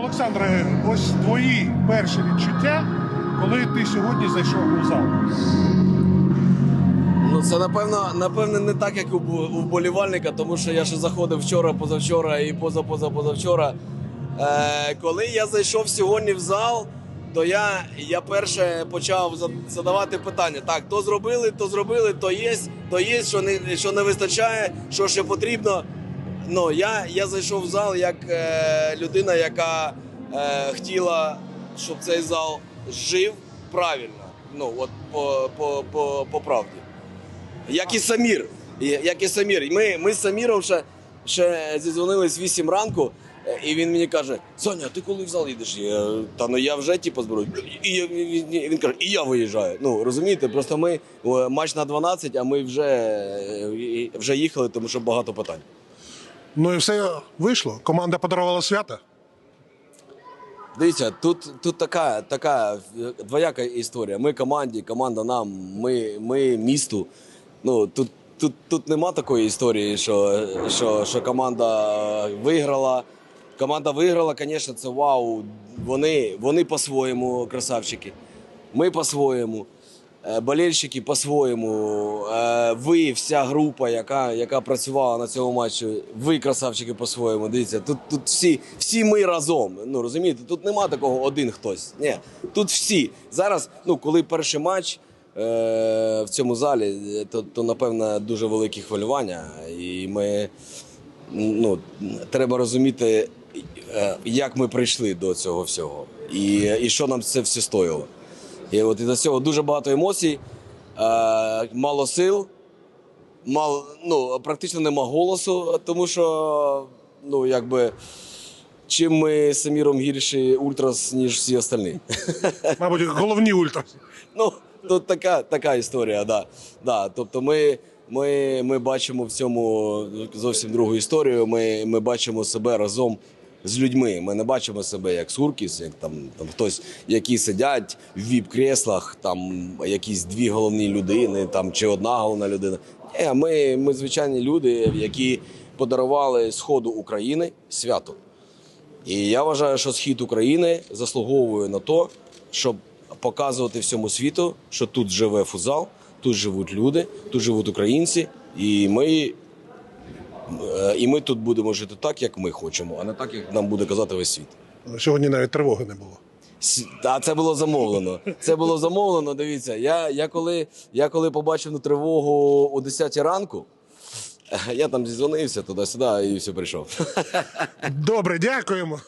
Олександре, ось твої перші відчуття, коли ти сьогодні зайшов у зал. Ну це напевно, напевно, не так, як у, вболівальника, тому що я ще заходив вчора, позавчора і позапозапозавчора. Е, коли я зайшов сьогодні в зал, то я, я перше почав задавати питання: так, то зробили, то зробили, то є, то є, що не, що не вистачає, що ще потрібно. Ну, я, я зайшов в зал як е, людина, яка е, хотіла, щоб цей зал жив правильно. Ну, от по, по, по, по правді. Як і Самір. Як і Самір. Ми, ми з Саміром ще, ще зізвонились 8 ранку, е, і він мені каже: Соня, ти коли в зал їдеш? Я, Та ну я вже типу зберу. І він, він каже, і я виїжджаю. Ну розумієте, просто ми матч на 12, а ми вже, е, вже їхали, тому що багато питань. Ну і все вийшло. Команда подарувала свято. Дивіться, тут, тут така, така е, двояка історія. Ми команді, команда нам, ми, ми місту. Ну, тут, тут, тут нема такої історії, що, що, що команда виграла. Команда виграла, звісно, це вау. Вони, вони по-своєму красавчики. Ми по-своєму. Е, Болельщики по-своєму, Е, ви, вся група, яка, яка працювала на цьому матчі, ви красавчики по-своєму. Дивіться, тут, тут всі, всі ми разом. Ну розумієте, тут нема такого один хтось. Ні, тут всі. Зараз, ну коли перший матч е, в цьому залі, то, то напевно дуже великі хвилювання. І ми ну, треба розуміти, як ми прийшли до цього всього, і, і що нам це все стоїло. І от із-за цього дуже багато емоцій, е, мало сил, мало, ну, практично нема голосу, тому що ну, якби, чим ми з Саміром гірші ультрас, ніж всі остальні. Мабуть, головні ультра. Ну, тут така, така історія, да. Да. Тобто ми, ми, ми бачимо в цьому зовсім другу історію. Ми, ми бачимо себе разом з людьми. Ми не бачимо себе як Суркіс, як там, там хтось, які сидять в віп-креслах, там якісь дві головні людини, там, чи одна головна людина. Ні, ми, ми звичайні люди, які подарували Сходу України свято. І я вважаю, що схід України заслуговує на те, щоб показувати всьому світу, що тут живе фузал, тут живуть люди, тут живуть українці, і ми, е, і ми тут будемо жити так, як ми хочемо, а не так, як нам буде казати весь світ. Сьогодні навіть тривоги не було. А це було замовлено. Це було замовлено. Дивіться, я, я, коли, я коли побачив на тривогу о 10 ранку, я там зізвонився туди-сюди і все прийшов. Добре, дякуємо.